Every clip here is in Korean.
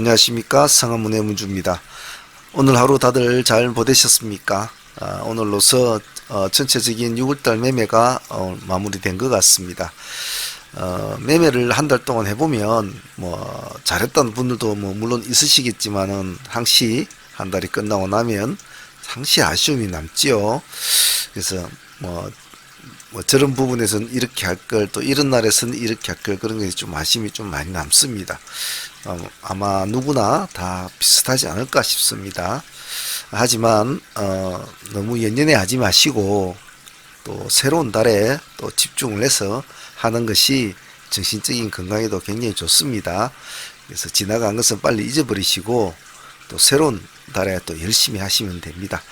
안녕하십니까 성함문의 문주입니다. 오늘 하루 다들 잘 보내셨습니까? 아, 오늘로서 어, 전체적인 6월달 매매가 어, 마무리된 것 같습니다. 어, 매매를 한 달 동안 해보면 뭐 잘했던 분들도 뭐 물론 있으시겠지만은 항시 한 달이 끝나고 나면 항시 아쉬움이 남지요. 그래서 뭐 뭐 저런 부분에서는 이렇게 할 걸 또 이런 날에서는 이렇게 할 걸 그런 게 좀 아쉬움이 좀 많이 남습니다. 어, 아마 누구나 다 비슷하지 않을까 싶습니다. 하지만 어, 너무 연연해 하지 마시고 또 새로운 달에 또 집중을 해서 하는 것이 정신적인 건강에도 굉장히 좋습니다. 그래서 지나간 것은 빨리 잊어버리시고 또 새로운 달에 또 열심히 하시면 됩니다.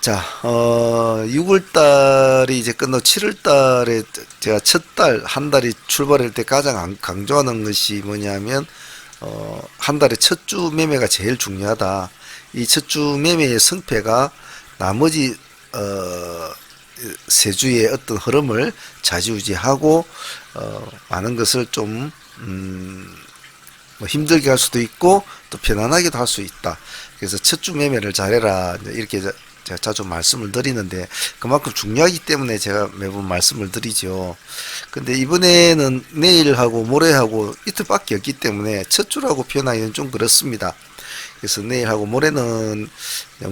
자, 어, 6월 달이 이제 끝나고 7월 달에 제가 첫 달, 한 달이 출발할 때 가장 강- 강조하는 것이 뭐냐면, 어, 한 달에 첫 주 매매가 제일 중요하다. 이 첫 주 매매의 성패가 나머지, 어, 세 주의 어떤 흐름을 좌지우지하고, 어, 많은 것을 좀, 음, 뭐 힘들게 할 수도 있고 또 편안하게도 할 수 있다. 그래서 첫 주 매매를 잘해라 이렇게 자- 제가 자주 말씀을 드리는데 그만큼 중요하기 때문에 제가 매번 말씀을 드리죠. 근데 이번에는 내일하고 모레하고 이틀밖에 없기 때문에 첫 주라고 표현하기는 좀 그렇습니다. 그래서 내일하고 모레는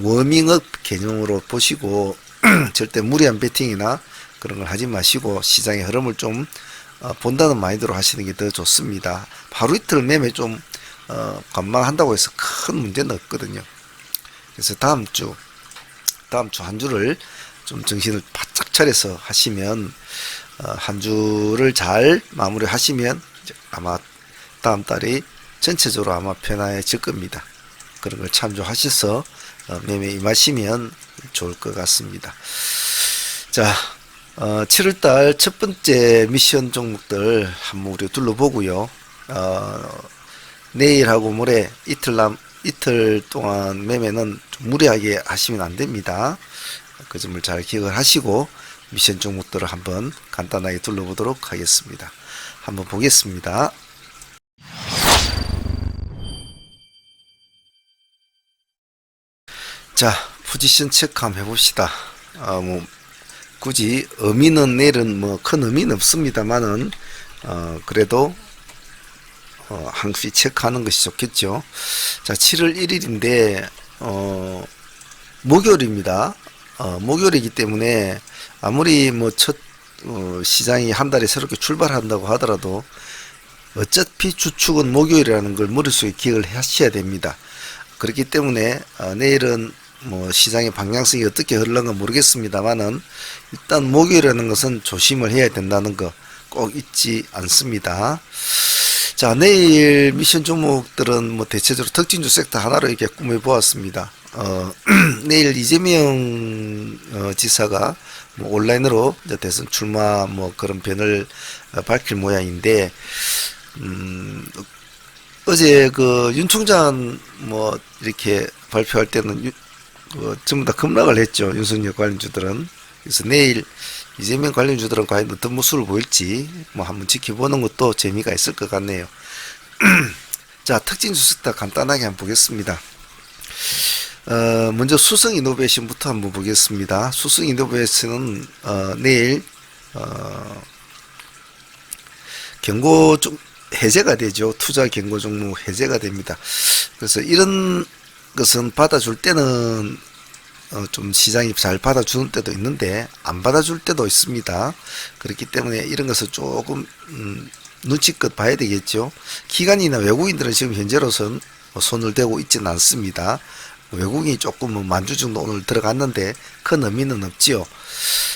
워밍업 개념으로 보시고 절대 무리한 배팅이나 그런 걸 하지 마시고 시장의 흐름을 좀 어, 본다는 마인드로 하시는 게 더 좋습니다. 하루 이틀 매매 좀 어, 관망한다고 해서 큰 문제는 없거든요. 그래서 다음 주 다음 주 한 주를 좀 정신을 바짝 차려서 하시면 어, 한 주를 잘 마무리 하시면 이제 아마 다음 달이 전체적으로 아마 편안해질 겁니다. 그런 걸 참조하셔서 어, 매매 임하시면 좋을 것 같습니다. 자, 어, 7월달 첫 번째 미션 종목들 한번 우리 둘러보고요. 어, 내일하고 모레 이틀 남 이틀 동안 매매는 좀 무리하게 하시면 안 됩니다. 그 점을 잘 기억을 하시고 미션 종목들을 한번 간단하게 둘러보도록 하겠습니다. 한번 보겠습니다. 자, 포지션 체크 한번 해봅시다. 어, 뭐, 굳이 의미는 내일은 뭐 큰 의미는 없습니다만은, 어, 그래도, 어, 항시 체크하는 것이 좋겠죠. 자, 7월 1일인데, 어, 목요일입니다. 어, 목요일이기 때문에 아무리 뭐 첫, 어, 시장이 한 달에 새롭게 출발한다고 하더라도 어차피 주축은 목요일이라는 걸 머릿속에 기억을 하셔야 됩니다. 그렇기 때문에 어, 내일은 뭐 시장의 방향성이 어떻게 흘러가 모르겠습니다만은 일단 목요일이라는 것은 조심을 해야 된다는 거 꼭 잊지 않습니다. 자 내일 미션 종목들은 뭐 대체적으로 특징주 섹터 하나로 이렇게 꾸며 보았습니다. 어, 내일 이재명 어, 지사가 뭐 온라인으로 대선 출마 뭐 그런 변을 어, 밝힐 모양인데 음, 어제 그 윤 총장 뭐 이렇게 발표할 때는 유, 그 전부 다 급락을 했죠 윤석열 관련주들은 그래서 내일 이재명 관련주들은 과연 어떤 모습을 보일지 뭐 한번 지켜보는 것도 재미가 있을 것 같네요. 자 특징 주식다 간단하게 한번 보겠습니다. 어, 먼저 수성 이노베이션부터 한번 보겠습니다. 수성 이노베이션은 어, 내일 어, 경고 좀 해제가 되죠. 투자 경고 종목 해제가 됩니다. 그래서 이런 것은 받아줄 때는 어, 좀 시장이 잘 받아주는 때도 있는데 안 받아줄 때도 있습니다. 그렇기 때문에 이런 것을 조금 음, 눈치껏 봐야 되겠죠. 기관이나 외국인들은 지금 현재로선 뭐 손을 대고 있지는 않습니다. 외국인이 조금 뭐 만주 정도 오늘 들어갔는데 큰 의미는 없지요.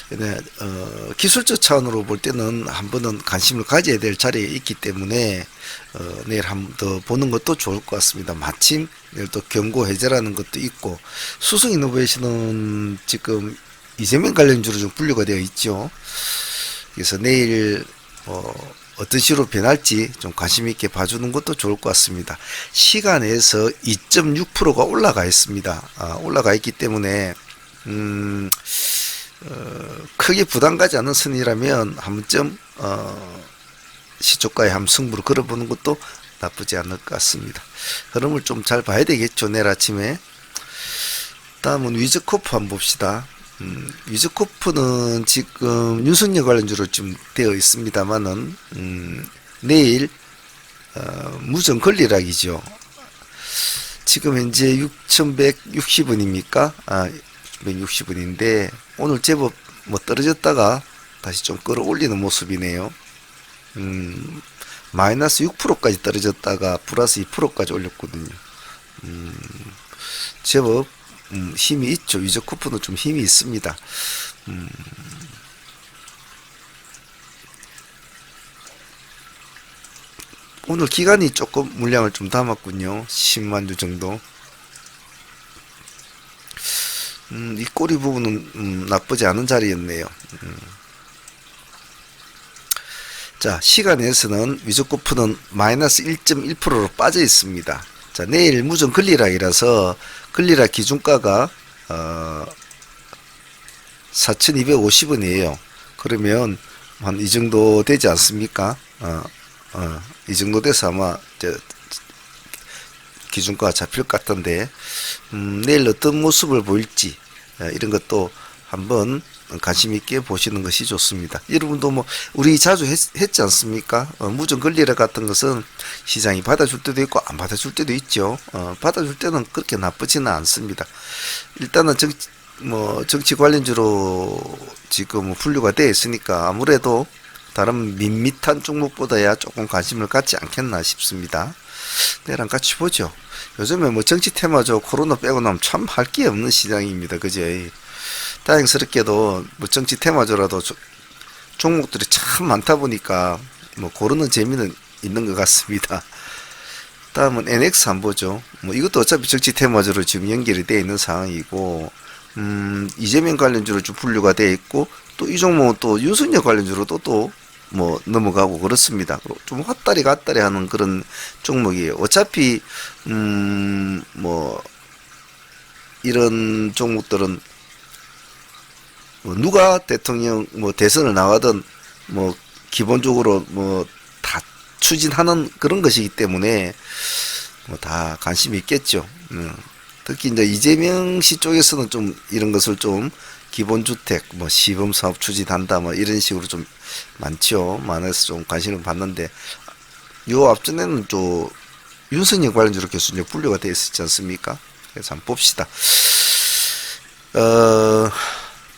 근데 어, 기술적 차원으로 볼 때는 한 번은 관심을 가져야 될 자리에 있기 때문에 어, 내일 한 번 더 보는 것도 좋을 것 같습니다. 마침 내일 또 경고 해제라는 것도 있고 수성 이노베이션은 지금 이재명 관련주로 좀 분류가 되어 있죠. 그래서 내일 어, 어떤 식으로 변할지 좀 관심 있게 봐주는 것도 좋을 것 같습니다. 시간에서 2.6%가 올라가 있습니다. 아, 올라가 있기 때문에 음, 어, 크게 부담 가지 않는 선이라면 한 번쯤 어, 시초가에 한번 승부를 걸어보는 것도 나쁘지 않을 것 같습니다. 흐름을 좀 잘 봐야 되겠죠. 내일 아침에. 다음은 위즈코프 한번 봅시다. 음, 위즈코프는 지금 윤석열 관련주로 좀 되어 있습니다만은, 음, 내일, 어, 무전 권리락이죠. 지금 현재 6,160원입니까? 아, 160원인데, 오늘 제법 뭐 떨어졌다가 다시 좀 끌어올리는 모습이네요. 음, 마이너스 6%까지 떨어졌다가 플러스 2%까지 올렸거든요. 음, 제법 음, 힘이 있죠. 위저 쿠프는 좀 힘이 있습니다. 음, 오늘 기간이 조금 물량을 좀 담았군요. 10만 주 정도. 음, 이 꼬리 부분은 음, 나쁘지 않은 자리였네요. 음. 자, 시간에서는 위저코프는 마이너스 1.1%로 빠져 있습니다. 자, 내일 무전 근리락이라서 근리락 기준가가 어, 4,250원이에요. 그러면 한 이 정도 되지 않습니까? 어, 어, 이 정도 돼서 아마 저 기준가가 잡힐 것 같던데 음, 내일 어떤 모습을 보일지 어, 이런 것도 한번 관심 있게 보시는 것이 좋습니다. 여러분도 뭐 우리 자주 했, 지 않습니까? 어, 무전 권리라 같은 것은 시장이 받아줄 때도 있고 안 받아줄 때도 있죠. 어, 받아줄 때는 그렇게 나쁘지는 않습니다. 일단은 정, 뭐 정치 관련주로 지금 뭐 분류가 되어 있으니까 아무래도 다른 밋밋한 종목보다야 조금 관심을 갖지 않겠나 싶습니다. 내랑 같이 보죠. 요즘에 뭐 정치 테마죠. 코로나 빼고 나면 참 할 게 없는 시장입니다. 그죠? 다행스럽게도 뭐 정치 테마조라도 조- 종목들이 참 많다 보니까 뭐 고르는 재미는 있는 것 같습니다. 다음은 NX 한번 보죠. 뭐 이것도 어차피 정치 테마주로 지금 연결이 되어 있는 상황이고, 음, 이재명 관련주로 좀 분류가 되어 있고, 또 이 종목은 또 윤석열 관련주로도 또뭐 넘어가고 그렇습니다. 좀 왔다리 갔다리 하는 그런 종목이에요. 어차피, 음, 뭐, 이런 종목들은 뭐 누가 대통령 뭐 대선을 나가든 뭐 기본적으로 뭐 다 추진하는 그런 것이기 때문에 뭐 다 관심이 있겠죠. 음. 특히 이제 이재명 씨 쪽에서는 좀 이런 것을 좀 기본주택 뭐 시범 사업 추진한다 뭐 이런 식으로 좀 많죠. 많아서 좀 관심을 받는데 요 앞전에는 또 윤석열 관련주로 계속 이제 분류가 되어 있었지 않습니까? 그래서 한번 봅시다. 어,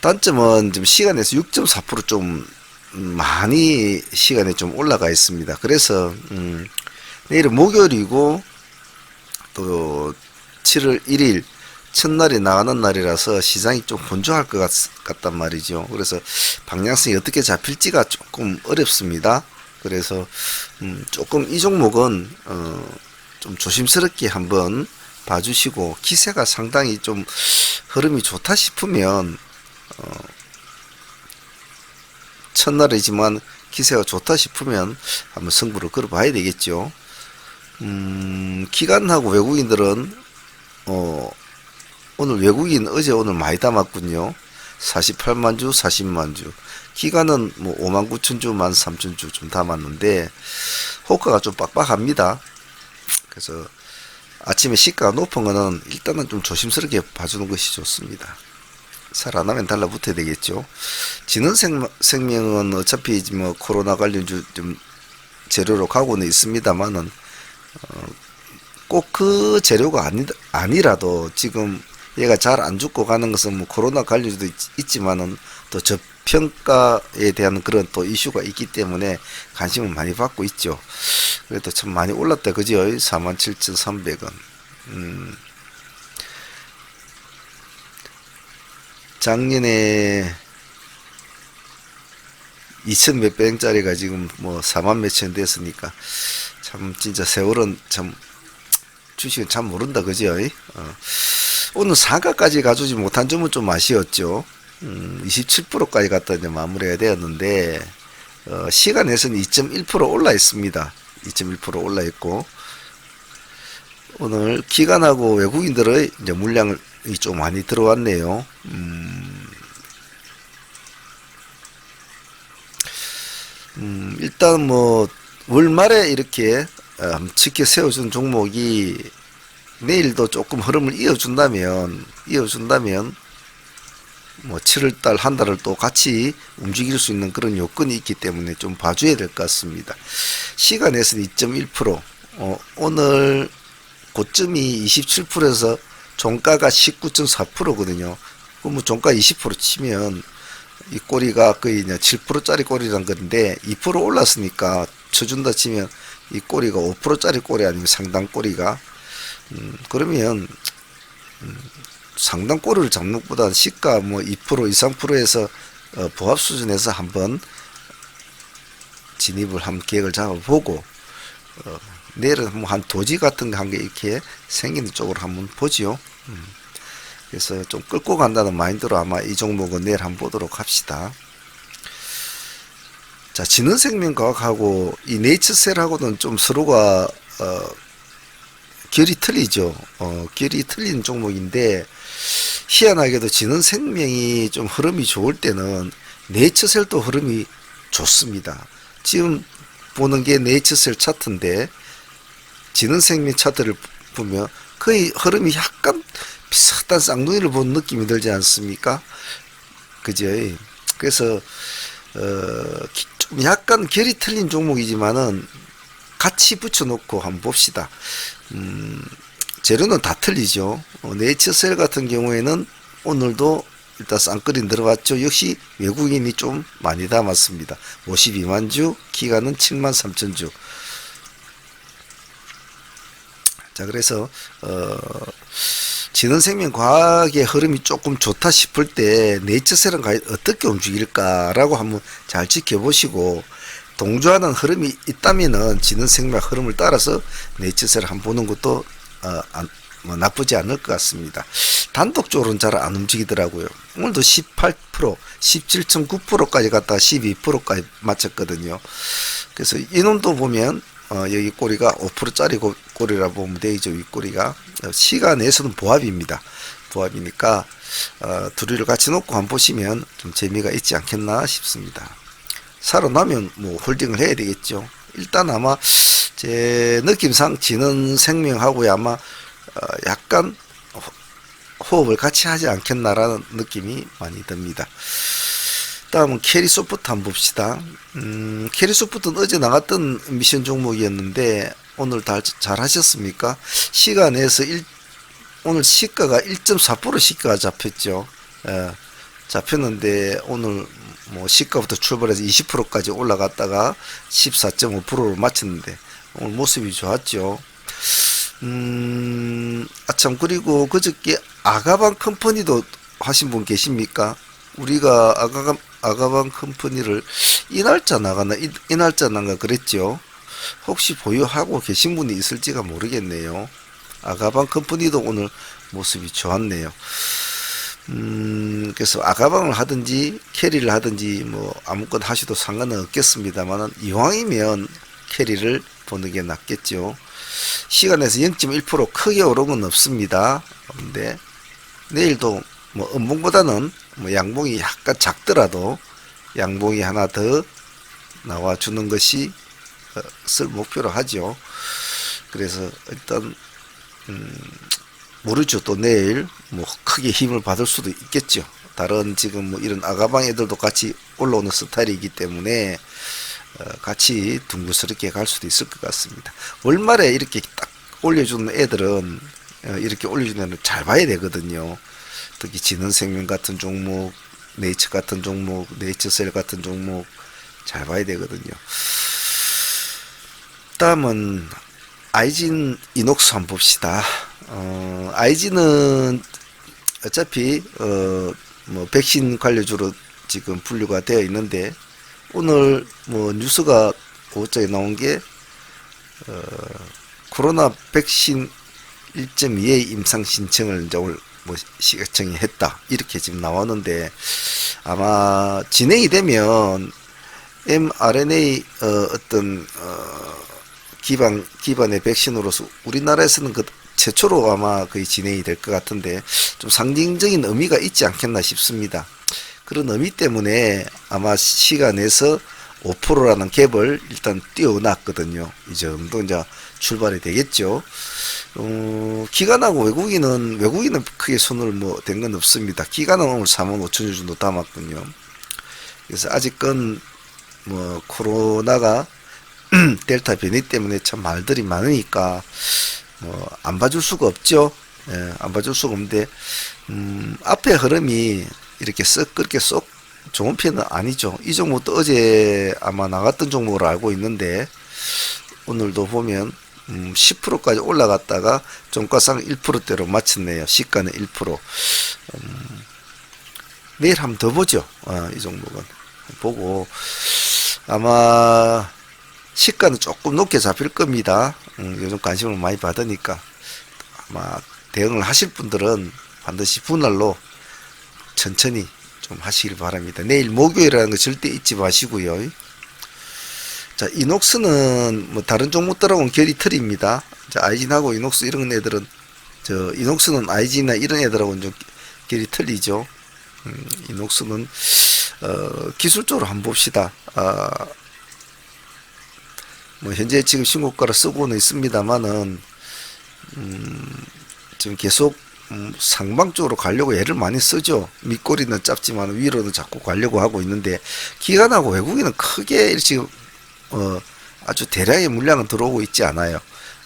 단점은 좀 시간에서 6.4%좀 많이 시간에 좀 올라가 있습니다. 그래서 음, 내일은 목요일이고 또 7월 1일 첫날이 나가는 날이라서 시장이 좀 건조할 것 같, 같단 말이죠. 그래서 방향성이 어떻게 잡힐지가 조금 어렵습니다. 그래서 음, 조금 이 종목은 어, 좀 조심스럽게 한번 봐주시고 기세가 상당히 좀 흐름이 좋다 싶으면 어, 첫날이지만 기세가 좋다 싶으면 한번 승부를 걸어봐야 되겠죠. 음, 기관하고 외국인들은 어, 오늘 외국인 어제 오늘 많이 담았군요. 48만 주, 40만 주. 기간은 뭐 5만 9천 주, 1만 3천 주 좀 담았는데 호가가 좀 빡빡합니다. 그래서 아침에 시가가 높은 거는 일단은 좀 조심스럽게 봐주는 것이 좋습니다. 살아나면 달라붙어야 되겠죠. 진흥생명은 어차피 뭐 코로나 관련주 좀 재료로 가고는 있습니다만은 어, 꼭그 재료가 아니, 아니라도 지금 얘가 잘 안 죽고 가는 것은 뭐 코로나 관련주도 있, 지만은또 저평가에 대한 그런 또 이슈가 있기 때문에 관심을 많이 받고 있죠. 그래도 참 많이 올랐다 그죠? 47,300원. 음. 작년에 2천 몇백 원짜리가 지금 뭐 4만 몇천 됐으니까 참 진짜 세월은 참 주식은 참 모른다 그죠? 어. 오늘 상가까지 가주지 못한 점은 좀 아쉬웠죠. 음, 27%까지 갔다 이제 마무리가 되었는데 어, 시간에서는 2.1% 올라 있습니다. 2.1% 올라 있고 오늘 기관하고 외국인들의 이제 물량 이 좀 많이 들어왔네요. 음, 음, 일단 뭐 월말에 이렇게 어, 지켜 세워준 종목이 내일도 조금 흐름을 이어준다면 이어준다면 뭐 7월달 한 달을 또 같이 움직일 수 있는 그런 요건이 있기 때문에 좀 봐줘야 될 것 같습니다. 시간에서는 2.1% 어, 오늘 고점이 27%에서 종가가 19.4%거든요. 그럼 뭐 종가 20% 치면 이 꼬리가 거의 이제 7%짜리 꼬리란 건데 2% 올랐으니까 쳐준다 치면 이 꼬리가 5%짜리 꼬리 아니면 상당 꼬리가 음, 그러면 음, 상당 꼬리를 잡는 것보다 시가 뭐2% 이상 프로에서 어, 보합 수준에서 한번 진입을 한 계획을 잡아보고 어, 내일은 뭐한 도지 같은 거 한 게 이렇게 생기는 쪽으로 한번 보지요. 음. 그래서 좀 끌고 간다는 마인드로 아마 이 종목은 내일 한번 보도록 합시다. 자, 진흥생명과학하고 이 네이처셀하고는 좀 서로가 어, 결이 틀리죠. 어, 결이 틀린 종목인데 희한하게도 진흥생명이 좀 흐름이 좋을 때는 네이처셀도 흐름이 좋습니다. 지금 보는 게 네이처셀 차트인데 진흥생명 차트를 보면 거의 흐름이 약간 비슷한 쌍둥이를 본 느낌이 들지 않습니까? 그죠? 그래서 어, 기- 좀 약간 결이 틀린 종목이지만은 같이 붙여놓고 한번 봅시다. 음, 재료는 다 틀리죠. 어, 네이처셀 같은 경우에는 오늘도 일단 쌍끌이 들어왔죠. 역시 외국인이 좀 많이 담았습니다. 52만 주, 기간은 7만 3천 주. 자, 그래서, 어, 진흥생명과학의 흐름이 조금 좋다 싶을 때 네이처셀은 과연 어떻게 움직일까라고 한번 잘 지켜보시고 동조하는 흐름이 있다면은 진흥생명 흐름을 따라서 네이처셀을 한번 보는 것도 어, 안, 뭐 나쁘지 않을 것 같습니다. 단독적으로는 잘 안 움직이더라고요. 오늘도 18%, 17.9%까지 갔다가 12%까지 맞췄거든요. 그래서 이놈도 보면 어, 여기 꼬리가 5%짜리 고- 꼬리라 보면 되죠. 윗꼬리가 어, 시간에서는 보합입니다. 보합이니까 어, 둘이를 같이 놓고 한번 보시면 좀 재미가 있지 않겠나 싶습니다. 살아나면 뭐 홀딩을 해야 되겠죠. 일단 아마 제 느낌상 지는 생명하고야 아마 어, 약간 호- 호흡을 같이 하지 않겠나라는 느낌이 많이 듭니다. 다음은 캐리 소프트 한번 봅시다. 음, 캐리 소프트는 어제 나갔던 미션 종목이었는데 오늘 다 잘 하셨습니까? 시간에서 일, 오늘 시가가 1.4% 시가가 잡혔죠. 예, 잡혔는데 오늘 뭐 시가부터 출발해서 20%까지 올라갔다가 14.5%로 마쳤는데 오늘 모습이 좋았죠. 음, 아참 그리고 그저께 아가방 컴퍼니도 하신 분 계십니까? 우리가 아가방 아가방 컴퍼니를 이 날짜 나가나 이, 이 날짜 나가 그랬죠. 혹시 보유하고 계신 분이 있을지가 모르겠네요. 아가방 컴퍼니도 오늘 모습이 좋았네요. 음, 그래서 아가방을 하든지 캐리를 하든지 뭐 아무거나 하셔도 상관은 없겠습니다만 이왕이면 캐리를 보는 게 낫겠죠. 시간에서 0.1% 크게 오른 건 없습니다. 근데 내일도 뭐 음봉보다는 뭐 양봉이 약간 작더라도 양봉이 하나 더 나와 주는 것이 어, 쓸 목표로 하죠. 그래서 일단 음, 모르죠. 또 내일 뭐 크게 힘을 받을 수도 있겠죠. 다른 지금 뭐 이런 아가방 애들도 같이 올라오는 스타일이기 때문에 어, 같이 둥글스럽게 갈 수도 있을 것 같습니다. 월말에 이렇게 딱 올려주는 애들은 어, 이렇게 올려주면 잘 봐야 되거든요. 특히 진흥생명 같은 종목, 네이처 같은 종목, 네이처셀 같은 종목 잘 봐야 되거든요. 다음은 아이진 이녹스 한번 봅시다. 어, 아이진은 어차피 어, 뭐 백신 관료주로 지금 분류가 되어 있는데 오늘 뭐 뉴스가 오후에 나온 게 어, 코로나 백신 1.2의 임상 신청을 이제 오늘 뭐 시각청이 했다 이렇게 지금 나왔는데 아마 진행이 되면 mRNA 어, 어떤 어, 기반 기반의 백신으로서 우리나라에서는 그 최초로 아마 거의 진행이 될 것 같은데 좀 상징적인 의미가 있지 않겠나 싶습니다. 그런 의미 때문에 아마 시간에서 5%라는 갭을 일단 띄워놨거든요. 이 정도 이제 출발이 되겠죠. 어, 기관하고 외국인은 외국인은 크게 손을 뭐 댄 건 없습니다. 기관은 오늘 4만 5천 주 정도 담았군요. 그래서 아직은 뭐 코로나가 델타 변이 때문에 참 말들이 많으니까 뭐 안 봐줄 수가 없죠. 예, 안 봐줄 수가 없는데 음, 앞에 흐름이 이렇게 썩 그렇게 쏙 좋은 편은 아니죠. 이 종목도 어제 아마 나갔던 종목으로 알고 있는데 오늘도 보면 음, 10%까지 올라갔다가 종가상 1%대로 마쳤네요. 시가는 1%. 음, 내일 한번 더 보죠. 어, 이 종목은 보고 아마 시가는 조금 높게 잡힐 겁니다. 음, 요즘 관심을 많이 받으니까 아마 대응을 하실 분들은 반드시 분할로 천천히 좀 하시길 바랍니다. 내일 목요일이라는 거 절대 잊지 마시고요. 자, 이녹스는 뭐 다른 종목들하고는 결이 틀립니다. 자, 아이진하고 이녹스 이런 애들은 저 이녹스는 아이진이나 이런 애들하고는 좀 결이 틀리죠. 음, 이녹스는 어, 기술적으로 한번 봅시다. 아, 뭐 현재 지금 신고가를 쓰고는 있습니다만은 음, 지금 계속 음, 상방 쪽으로 가려고 애를 많이 쓰죠. 밑꼬리는 짧지만 위로는 자꾸 가려고 하고 있는데 기관하고 외국인은 크게 지금 어, 아주 대량의 물량은 들어오고 있지 않아요.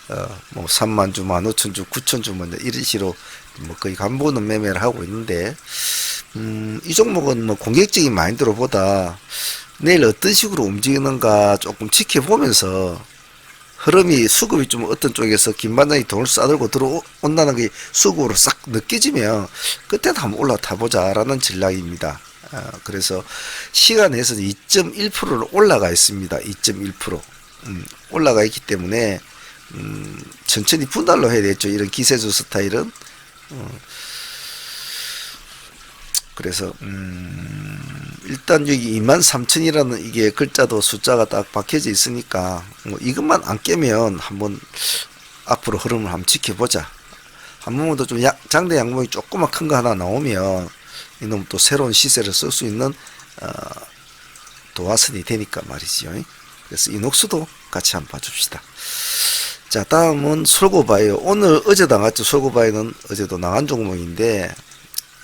어, 뭐 3만 주, 1만 5천 주, 9천 주, 뭐 이런 식으로 뭐 거의 간보는 매매를 하고 있는데 음, 이 종목은 뭐 공격적인 마인드로보다 내일 어떤 식으로 움직이는가 조금 지켜보면서 흐름이 수급이 좀 어떤 쪽에서 김반장이 돈을 싸들고 들어온다는 게 수급으로 싹 느껴지면 그때는 한번 올라타 보자라는 전략입니다. 아, 그래서 시간에서 2.1%로 올라가 있습니다. 2.1% 음, 올라가 있기 때문에 음, 천천히 분할로 해야 되겠죠. 이런 기세주 스타일은 어, 그래서 음, 일단 여기 23,000이라는 이게 글자도 숫자가 딱 박혀져 있으니까 뭐 이것만 안 깨면 한번 앞으로 흐름을 한번 지켜보자. 한 번만 더 좀 장대 양봉이 조그만 큰 거 하나 나오면 이놈 또 새로운 시세를 쓸 수 있는 어, 도화선이 되니까 말이지요. 그래서 이녹스도 같이 한번 봐줍시다. 자 다음은 솔고바이오 오늘 어제 나갔죠 솔고바이오는 어제도 나간 종목인데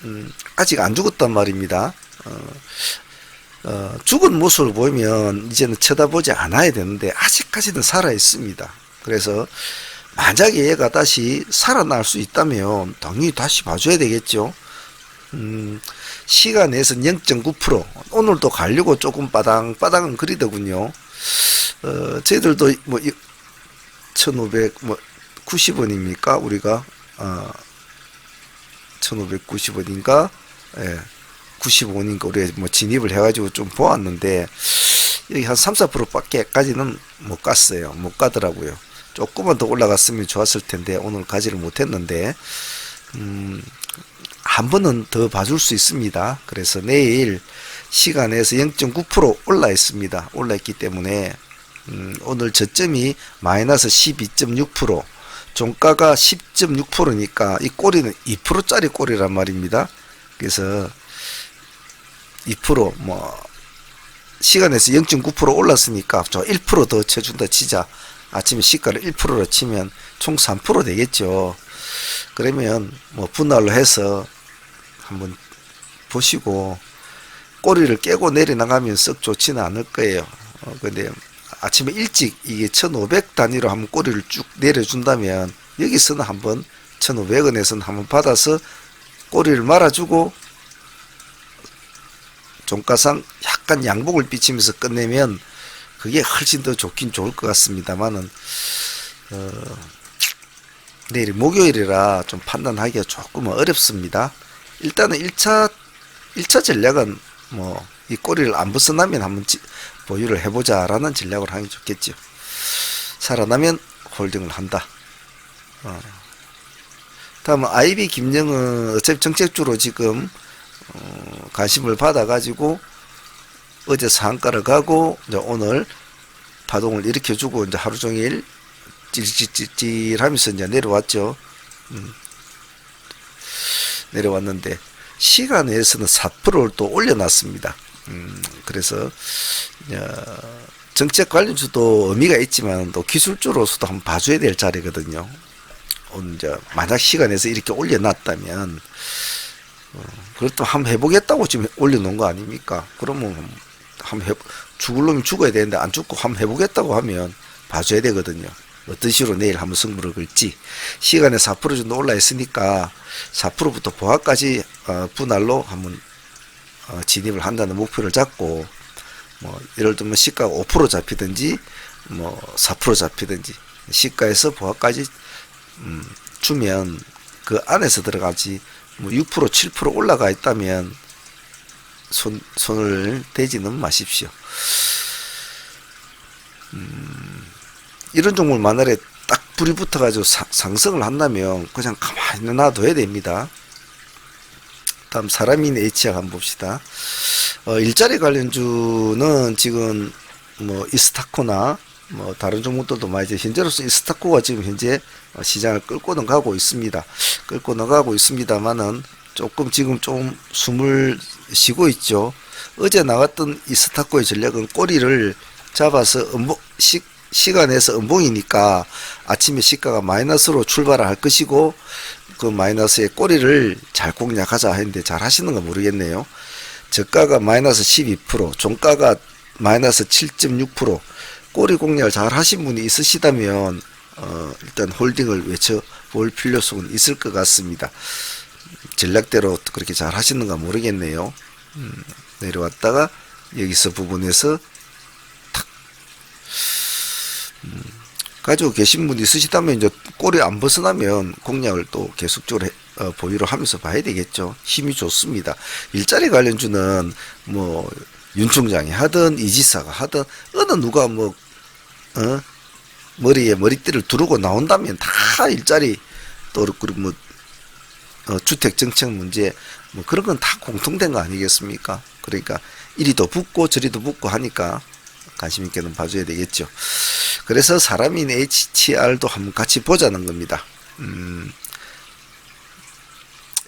음, 아직 안 죽었단 말입니다. 어, 어, 죽은 모습을 보이면 이제는 쳐다보지 않아야 되는데 아직까지는 살아 있습니다. 그래서 만약에 얘가 다시 살아날 수 있다면 당연히 다시 봐줘야 되겠죠. 음, 시간에서 0.9% 오늘도 가려고 조금 빠당 빠당은 그리더군요. 어, 저희들도 뭐 1,500, 뭐 90원입니까? 우리가 어, 1,590원인가? 예. 95원인가 우리가 뭐 진입을 해가지고 좀 보았는데 여기 한 3, 4%밖에까지는 못 갔어요. 못 가더라고요. 조금만 더 올라갔으면 좋았을 텐데 오늘 가지를 못했는데 음, 한 번은 더 봐줄 수 있습니다. 그래서 내일 시간에서 0.9% 올라 있습니다. 올라 있기 때문에 음, 오늘 저점이 마이너스 12.6% 종가가 10.6%니까 이 꼬리는 2%짜리 꼬리란 말입니다. 그래서 2%뭐 시간에서 0.9% 올랐으니까 저 1%더 쳐준다 치자. 아침에 시가를 1%로 치면 총 3% 되겠죠. 그러면 뭐 분할로 해서 한번 보시고 꼬리를 깨고 내려나가면 썩 좋지는 않을 거예요. 어, 근데 아침에 일찍 이게 1500 단위로 한번 꼬리를 쭉 내려준다면 여기서는 한번 1500원에서는 한번 받아서 꼬리를 말아주고 종가상 약간 양복을 비치면서 끝내면 그게 훨씬 더 좋긴 좋을 것 같습니다만은 어, 내일 목요일이라 좀 판단하기가 조금 어렵습니다. 일단은 1차 1차 전략은 뭐 이 꼬리를 안 벗어나면 한번 지, 보유를 해보자라는 전략을 게 좋겠죠. 살아나면 홀딩을 한다. 어. 다음은 아이비 김영은 어차피 정책주로 지금 어, 관심을 받아가지고 어제 상가를 가고 이제 오늘 파동을 일으켜주고 이제 하루 종일 찔찔찔찔 하면서 이제 내려왔죠. 음. 내려왔는데 시간에서는 4%를 또 올려놨습니다. 음, 그래서 어, 정책 관련주도 의미가 있지만 또 기술주로서도 한번 봐줘야 될 자리거든요. 이제 만약 시간에서 이렇게 올려놨다면 어, 그것도 한번 해보겠다고 지금 올려놓은 거 아닙니까? 그러면 한번 해, 죽을 놈이 죽어야 되는데 안 죽고 한번 해보겠다고 하면 봐줘야 되거든요. 어떤 식으로 내일 한번 승부를 걸지 시간에 4% 정도 올라 있으니까 4%부터 보합까지 어, 분할로 한번 어, 진입을 한다는 목표를 잡고 뭐 예를 들면 시가가 5% 잡히든지 뭐 4% 잡히든지 시가에서 보합까지 음, 주면 그 안에서 들어가지 뭐 6% 7% 올라가 있다면 손 손을 대지는 마십시오. 음, 이런 종목을 만약에 딱 불이 붙어가지고 사- 상승을 한다면 그냥 가만히 놔둬야 됩니다. 다음 사람인 H약 한번 봅시다. 어, 일자리 관련주는 지금 뭐 이스타코나 뭐 다른 종목들도 많이 이제 현재로서 이스타코가 지금 현재 어, 시장을 끌고는 가고 있습니다. 끌고 나가고 있습니다만은 조금 지금 좀 숨을 쉬고 있죠. 어제 나왔던 이스타코의 전략은 꼬리를 잡아서 음봉, 시, 시간에서 음봉이니까 아침에 시가가 마이너스로 출발을 할 것이고 그 마이너스의 꼬리를 잘 공략하자 했는데 잘 하시는 거 모르겠네요. 저가가 마이너스 12%, 종가가 마이너스 7.6%, 꼬리 공략을 잘 하신 분이 있으시다면, 어, 일단 홀딩을 외쳐볼 필요성은 있을 것 같습니다. 전략대로 그렇게 잘 하시는가 모르겠네요. 음, 내려왔다가 여기서 부분에서 탁, 음, 가지고 계신 분이 있으시다면 이제 꼬리 안 벗어나면 공략을 또 계속적으로 해- 어, 보유를 하면서 봐야 되겠죠. 힘이 좋습니다. 일자리 관련주는 뭐 윤 총장이 하든 이지사가 하든 어느 누가 뭐 어? 머리에 머리띠를 두르고 나온다면 다 일자리 또 그리고 뭐 어, 주택 정책 문제 뭐 그런 건 다 공통된 거 아니겠습니까? 그러니까 이리도 붙고 저리도 붙고 하니까 관심 있게는 봐줘야 되겠죠. 그래서 사람인 HTR도 한번 같이 보자는 겁니다. 음,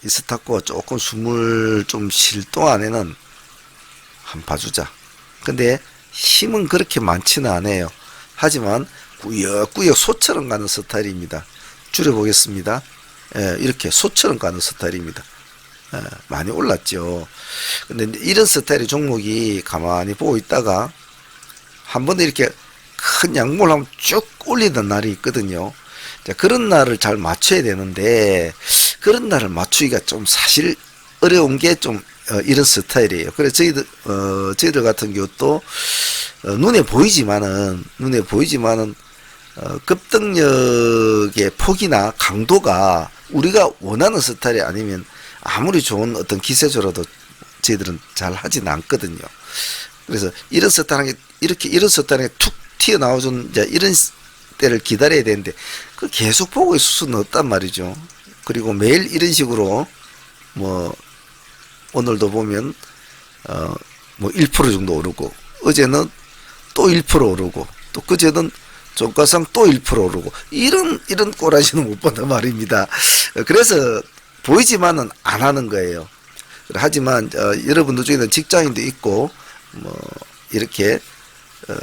이스타코가 조금 숨을 좀 쉴 동안에는 한번 봐주자. 근데 힘은 그렇게 많지는 않아요. 하지만 꾸역꾸역 소처럼 가는 스타일입니다. 줄여보겠습니다. 예, 이렇게 소처럼 가는 스타일입니다. 예, 많이 올랐죠. 근데 이런 스타일의 종목이 가만히 보고 있다가 한 번에 이렇게 큰 양봉을 한번 쭉 올리는 날이 있거든요. 자, 그런 날을 잘 맞춰야 되는데 그런 날을 맞추기가 좀 사실 어려운 게좀 어, 이런 스타일이에요. 그래서 저희들 어, 저희들 같은 경우도 어, 눈에 보이지만은 눈에 보이지만은 어, 급등력의 폭이나 강도가 우리가 원하는 스타일이 아니면 아무리 좋은 어떤 기세조라도 저희들은 잘 하진 않거든요. 그래서 이런 스타일에 이렇게 이런 스타일에 툭 튀어나오준 이제 이런 때를 기다려야 되는데 그 계속 보고 있을 수는 없단 말이죠. 그리고 매일 이런 식으로 뭐 오늘도 보면 어 뭐 1% 정도 오르고 어제는 또 1% 오르고 또 그제는 종가상 또 1% 오르고 이런 이런 꼬라지는 못 본단 말입니다. 그래서 보이지만은 안 하는 거예요. 하지만 어, 여러분들 중에는 직장인도 있고 뭐 이렇게 어,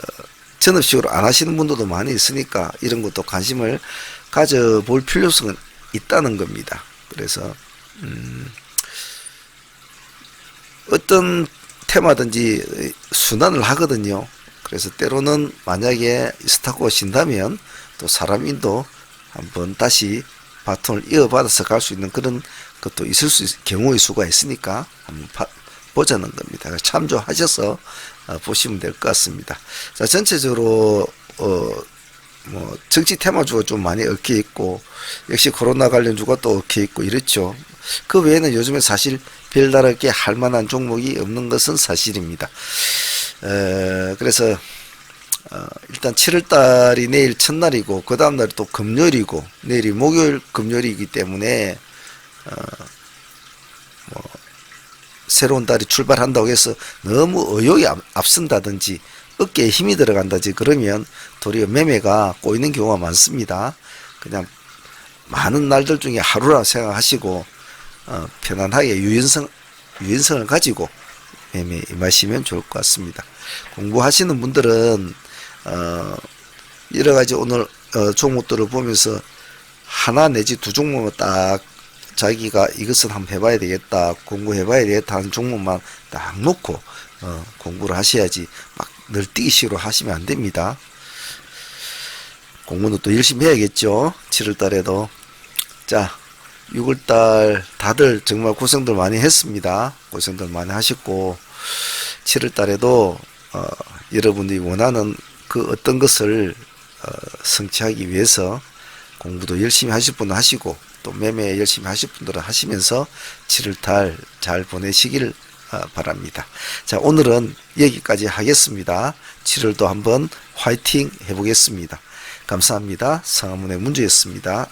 전업식으로 안 하시는 분들도 많이 있으니까 이런 것도 관심을 가져볼 필요성은 있다는 겁니다. 그래서 음, 어떤 테마든지 순환을 하거든요. 그래서 때로는 만약에 스타코가 신다면 또 사람인도 한번 다시 바톤을 이어받아서 갈 수 있는 그런 것도 있을 수 있, 경우의 수가 있으니까 한번 봐- 보자는 겁니다. 참조하셔서 어, 보시면 될 것 같습니다. 자, 전체적으로 어, 뭐 정치 테마주가 좀 많이 얽혀 있고 역시 코로나 관련주가 또 얽혀 있고 이렇죠. 그 외에는 요즘에 사실 별다르게 할 만한 종목이 없는 것은 사실입니다. 에, 그래서 어, 일단 7월 달이 내일 첫날이고 그 다음 날이 또 금요일이고 내일이 목요일 금요일이기 때문에 어, 뭐 새로운 달이 출발한다고 해서 너무 의욕이 앞, 앞선다든지 어깨에 힘이 들어간다지 그러면 도리어 매매가 꼬이는 경우가 많습니다. 그냥 많은 날들 중에 하루라 생각하시고 어, 편안하게 유연성 유연성을 가지고 매매 임하시면 좋을 것 같습니다. 공부하시는 분들은 어, 여러 가지 오늘 어, 종목들을 보면서 하나 내지 두 종목만 딱 자기가 이것은 한번 해봐야 되겠다 공부해봐야 되겠다 하는 종목만 딱 놓고 어, 공부를 하셔야지 막 널뛰기식으로 하시면 안 됩니다. 공부는 또 열심히 해야겠죠. 7월 달에도. 자, 6월 달 다들 정말 고생들 많이 했습니다. 고생들 많이 하셨고 7월 달에도 어, 여러분들이 원하는 그 어떤 것을 어, 성취하기 위해서 공부도 열심히 하실 분은 하시고 또 매매 열심히 하실 분들은 하시면서 7월 달 잘 보내시길 어, 바랍니다. 자, 오늘은 여기까지 하겠습니다. 7월도 한번 화이팅 해보겠습니다. 감사합니다. 성화문의 문주였습니다.